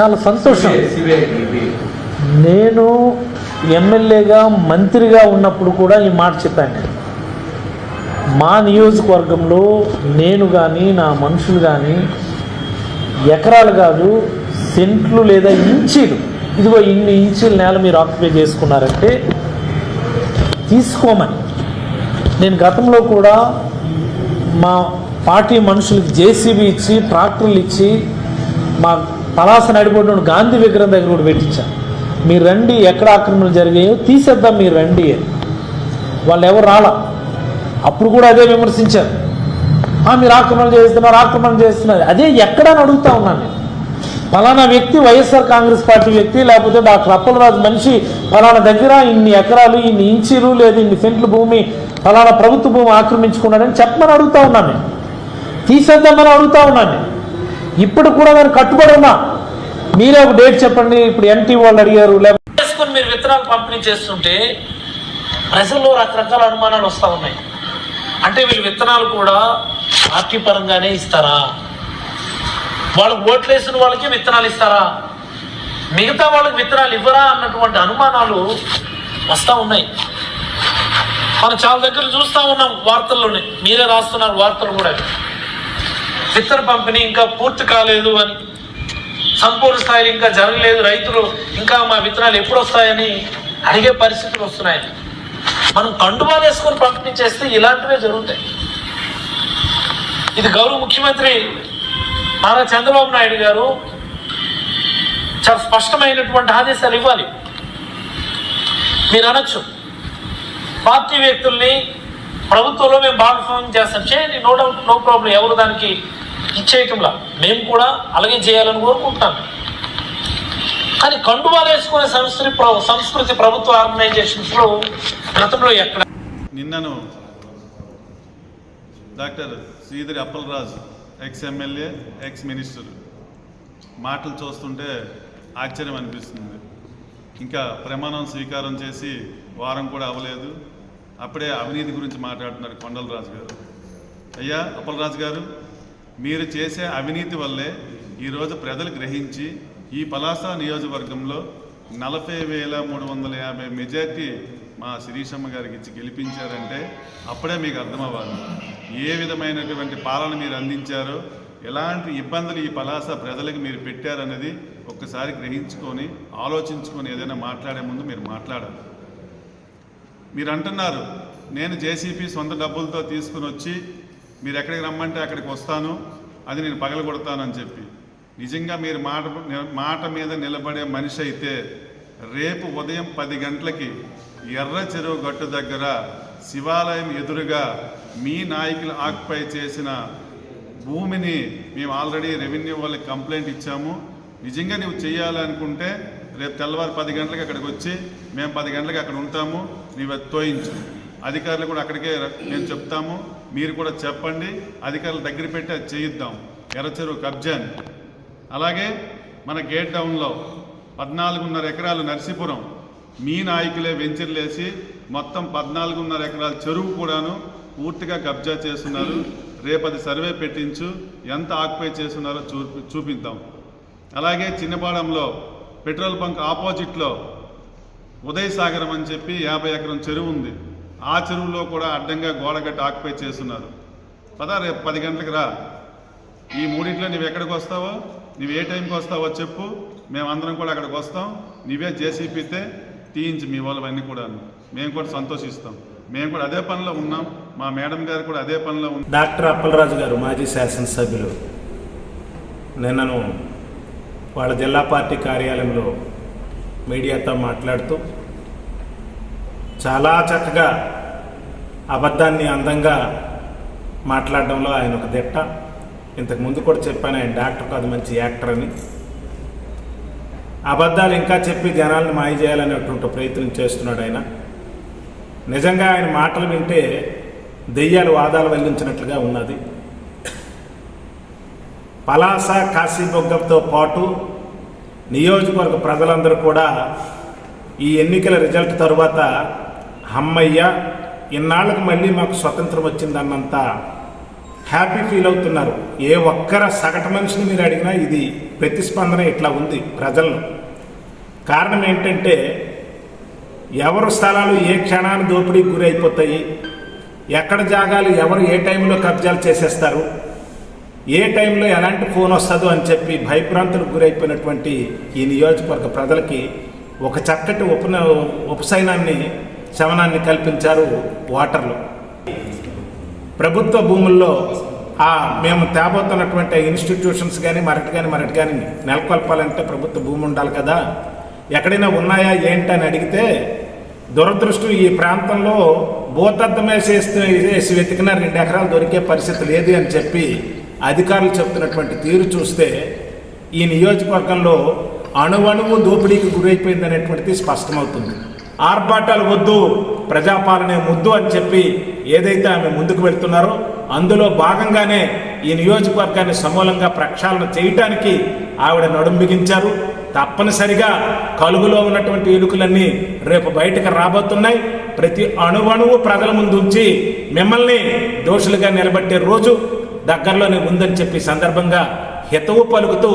చాలా సంతోషం. నేను ఎమ్మెల్యేగా మంత్రిగా ఉన్నప్పుడు కూడా ఈ మాట చెప్పాను. నేను. మా నియోజకవర్గంలో నేను కానీ నా మనుషులు కానీ ఎకరాలు కాదు సెంట్లు లేదా ఇంచీలు. ఇదిగో ఇన్ని ఇంచీల నేల మీరు ఆక్యుపై చేసుకున్నారంటే తీసుకోమని. నేను గతంలో కూడా మా పార్టీ మనుషులకి జేసీబీ ఇచ్చి ట్రాక్టర్లు ఇచ్చి మా పలాస నడిపోయిన గాంధీ విగ్రహం దగ్గర కూడా పెట్టించాను మీరు రండి ఎక్కడ ఆక్రమణలు జరిగాయో తీసేద్దాం మీరు రండి అని. వాళ్ళు ఎవరు రాలా? అప్పుడు కూడా అదే విమర్శించారు. మీరు ఆక్రమణలు చేస్తున్నారు ఆక్రమణ చేస్తున్నారు. అదే ఎక్కడని అడుగుతా ఉన్నాను నేను. ఫలానా వ్యక్తి వైఎస్ఆర్ కాంగ్రెస్ పార్టీ వ్యక్తి లేకపోతే డాక్టర్ అప్పలరాజు మనిషి ఫలానా దగ్గర ఇన్ని ఎకరాలు ఇన్ని ఇంచీలు లేదా ఇన్ని సెంట్లు భూమి ఫలానా ప్రభుత్వ భూమి ఆక్రమించుకున్నాడని చెప్పమని అడుగుతా ఉన్నాను నేను. తీసేద్దామని అడుగుతా ఉన్నాను నేను. ఇప్పుడు కూడా నేను కట్టుబడి ఉన్నా. మీరే ఒక డేట్ చెప్పండి. ఇప్పుడు ఎన్టీ వాళ్ళు అడిగారు లేకపోతే మీరు విత్తనాలు పంపిణీ చేస్తుంటే ప్రజల్లో రకరకాల అనుమానాలు వస్తూ ఉన్నాయి. అంటే వీళ్ళు విత్తనాలు కూడా పార్టీ పరంగానే ఇస్తారా? వాళ్ళకి ఓట్లు వేసిన వాళ్ళకి విత్తనాలు ఇస్తారా? మిగతా వాళ్ళకి విత్తనాలు ఇవ్వరా అన్నటువంటి అనుమానాలు వస్తూ ఉన్నాయి. మనం చాలా దగ్గర చూస్తూ ఉన్నాం వార్తల్లోనే. మీరే రాస్తున్నారు వార్తలు కూడా విత్తన పంపిణీ ఇంకా పూర్తి కాలేదు అని. సంపూర్ణ స్థాయిలో ఇంకా జరగలేదు. రైతులు ఇంకా మా విత్తనాలు ఎప్పుడు వస్తాయని అడిగే పరిస్థితులు వస్తున్నాయి. మనం కండువాలు వేసుకొని పంపిణీ చేస్తే ఇలాంటివే జరుగుతాయి. ఇది గౌరవ ముఖ్యమంత్రి నారా చంద్రబాబు నాయుడు గారు చాలా స్పష్టమైనటువంటి ఆదేశాలు ఇవ్వాలి. మీరు అనొచ్చు పార్టీ వ్యక్తుల్ని ప్రభుత్వంలో మేము భాగస్వామ్యం చేస్తాం. చేయండి నో డౌట్ నో ప్రాబ్లం ఎవరు దానికి ఇచ్చేయటంలా. మేము కూడా అలాగే చేయాలని కోరుకుంటాం కానీ కండువాలు వేసుకునే సంస్కృతి సంస్కృతి ప్రభుత్వ ఆర్గనైజేషన్స్లో గతంలో ఎక్కడ నిన్నను doctor Sridhari Appalaraju ex MLA ex minister మాటలు చూస్తుంటే ఆశ్చర్యం అనిపిస్తుంది. ఇంకా ప్రమాణం స్వీకారం చేసి వారం కూడా అవ్వలేదు. అప్పుడే అవినీతి గురించి మాట్లాడుతున్నారు కొండలరాజు గారు. అయ్యా అప్పలరాజు గారు మీరు చేసే అవినీతి వల్లే ఈరోజు ప్రజలు గ్రహించి ఈ పలాస నియోజకవర్గంలో నలభై వేల మూడు వందల యాభై మెజార్టీ మా శిరీషమ్మ గారికి ఇచ్చి గెలిపించారంటే అప్పుడే మీకు అర్థమవ్వాలి. ఏ విధమైనటువంటి పాలన మీరు అందించారో ఎలాంటి ఇబ్బందులు ఈ పలాస ప్రజలకు మీరు పెట్టారన్నది ఒక్కసారి గ్రహించుకొని ఆలోచించుకొని ఏదైనా మాట్లాడే ముందు మీరు మాట్లాడాలి. మీరు అంటున్నారు నేను జేసీపీ సొంత డబ్బులతో తీసుకుని వచ్చి మీరు ఎక్కడికి రమ్మంటే అక్కడికి వస్తాను అది నేను పగలగొడతానని చెప్పి. నిజంగా మీరు మాట మాట మీద నిలబడే మనిషి అయితే రేపు ఉదయం పది గంటలకి ఎర్ర చెరువు గట్టు దగ్గర శివాలయం ఎదురుగా మీ నాయకులు ఆక్యుపై చేసిన భూమిని మేము ఆల్రెడీ రెవెన్యూ వాళ్ళకి కంప్లైంట్ ఇచ్చాము. నిజంగా నువ్వు చేయాలనుకుంటే రేపు తెల్లవారు పది గంటలకు అక్కడికి వచ్చి మేము పది గంటలకు అక్కడ ఉంటాము. నీవు తోయించు. అధికారులు కూడా అక్కడికే మేము చెప్తాము. మీరు కూడా చెప్పండి. అధికారుల దగ్గర పెట్టి అది చేయిద్దాం. ఎర్రచెరువు కబ్జాని అలాగే మన గేట్ డౌన్లో పద్నాలుగున్నర ఎకరాలు నర్సీపురం. మీ నాయకులే వెంచర్లేసి మొత్తం పద్నాలుగున్నర ఎకరాల చెరువు కూడాను పూర్తిగా కబ్జా చేస్తున్నారు. రేపు అది సర్వే పెట్టించు. ఎంత ఆక్యుపై చేస్తున్నారో చూ చూపిద్దాం. అలాగే చిన్నపాడంలో పెట్రోల్ బంక్ ఆపోజిట్లో ఉదయసాగరం అని చెప్పి యాభై ఎకరం చెరువు ఉంది. ఆ చెరువులో కూడా అడ్డంగా గోడగట్టి ఆక్యుపై చేస్తున్నారు. పదా రేపు పది గంటలకు రా. ఈ మూడింట్లో నువ్వు ఎక్కడికి వస్తావో నువ్వు ఏ టైంకి వస్తావో చెప్పు. మేమందరం కూడా అక్కడికి వస్తాం. నువ్వే జేసీపీతే తీయించి మీ వాళ్ళవన్నీ కూడా మేము కూడా సంతోషిస్తాం. మేము కూడా అదే పనిలో ఉన్నాం. మా మేడం గారు కూడా అదే పనిలో ఉన్నాం డాక్టర్ అప్పలరాజు గారు మాజీ శాసనసభ్యులు. నిన్నను వాళ్ళ జిల్లా పార్టీ కార్యాలయంలో మీడియాతో మాట్లాడుతూ చాలా చక్కగా అబద్ధాన్ని అందంగా మాట్లాడడంలో ఆయన ఒక దిట్ట. ఇంతకు ముందు కూడా చెప్పాను ఆయన డాక్టర్ కాదు మంచి యాక్టర్ అని. అబద్ధాలు ఇంకా చెప్పి జనాలను మాయ చేయాలనేటువంటి ప్రయత్నం చేస్తున్నాడు ఆయన. నిజంగా ఆయన మాటలు వింటే దెయ్యాలు వాదాలు వల్లించినట్లుగా ఉన్నది. పలాస కాశీబొగ్గతో పాటు నియోజకవర్గ ప్రజలందరూ కూడా ఈ ఎన్నికల రిజల్ట్ తరువాత అమ్మయ్య ఇన్నాళ్ళకు మళ్ళీ మాకు స్వతంత్రం వచ్చిందన్నంత హ్యాపీ ఫీల్ అవుతున్నారు. ఏ ఒక్కర సగటు మనిషిని మీరు అడిగినా ఇది ప్రతిస్పందన ఇట్లా ఉంది ప్రజల్లో. కారణం ఏంటంటే ఎవరు స్థలాలు ఏ క్షణాన్ని దోపిడీకి గురైపోతాయి ఎక్కడ జాగాలు ఎవరు ఏ టైంలో కబ్జాలు చేసేస్తారు ఏ టైంలో ఎలాంటి ఫోన్ వస్తుందో అని చెప్పి భయభ్రాంతులకు గురైపోయినటువంటి ఈ నియోజకవర్గ ప్రజలకి ఒక చక్కటి ఉపన ఉపశయనాన్ని శమనాన్ని కల్పించారు వాటర్లు. ప్రభుత్వ భూముల్లో ఆ మేము తేబోతున్నటువంటి ఇన్స్టిట్యూషన్స్ కానీ మరటి కానీ మరటి కానీ నెలకొల్పాలంటే ప్రభుత్వ భూమి ఉండాలి కదా. ఎక్కడైనా ఉన్నాయా ఏంటి అని అడిగితే దురదృష్టం ఈ ప్రాంతంలో భూతద్దమే చేసి వెతికిన రెండు ఎకరాలు దొరికే పరిస్థితి లేదు అని చెప్పి అధికారులు చెప్తున్నటువంటి తీరు చూస్తే ఈ నియోజకవర్గంలో అణువణువు దోపిడీకి గురైపోయింది అనేటువంటిది స్పష్టమవుతుంది. ఆర్భాటాలు వద్దు ప్రజాపాలనే ముద్దు అని చెప్పి ఏదైతే ఆమె ముందుకు వెళ్తున్నారో అందులో భాగంగానే ఈ నియోజకవర్గాన్ని సమూలంగా ప్రక్షాళన చేయటానికి ఆవిడ నడుం బిగించారు. తప్పనిసరిగా కలుగులో ఉన్నటువంటి ఎలుకలన్నీ రేపు బయటకు రాబోతున్నాయి. ప్రతి అణువణువు ప్రజల ముందు ఉంచి మిమ్మల్ని దోషులుగా నిలబెట్టే రోజు దగ్గరలోనే ఉందని చెప్పి సందర్భంగా హితవు పలుకుతూ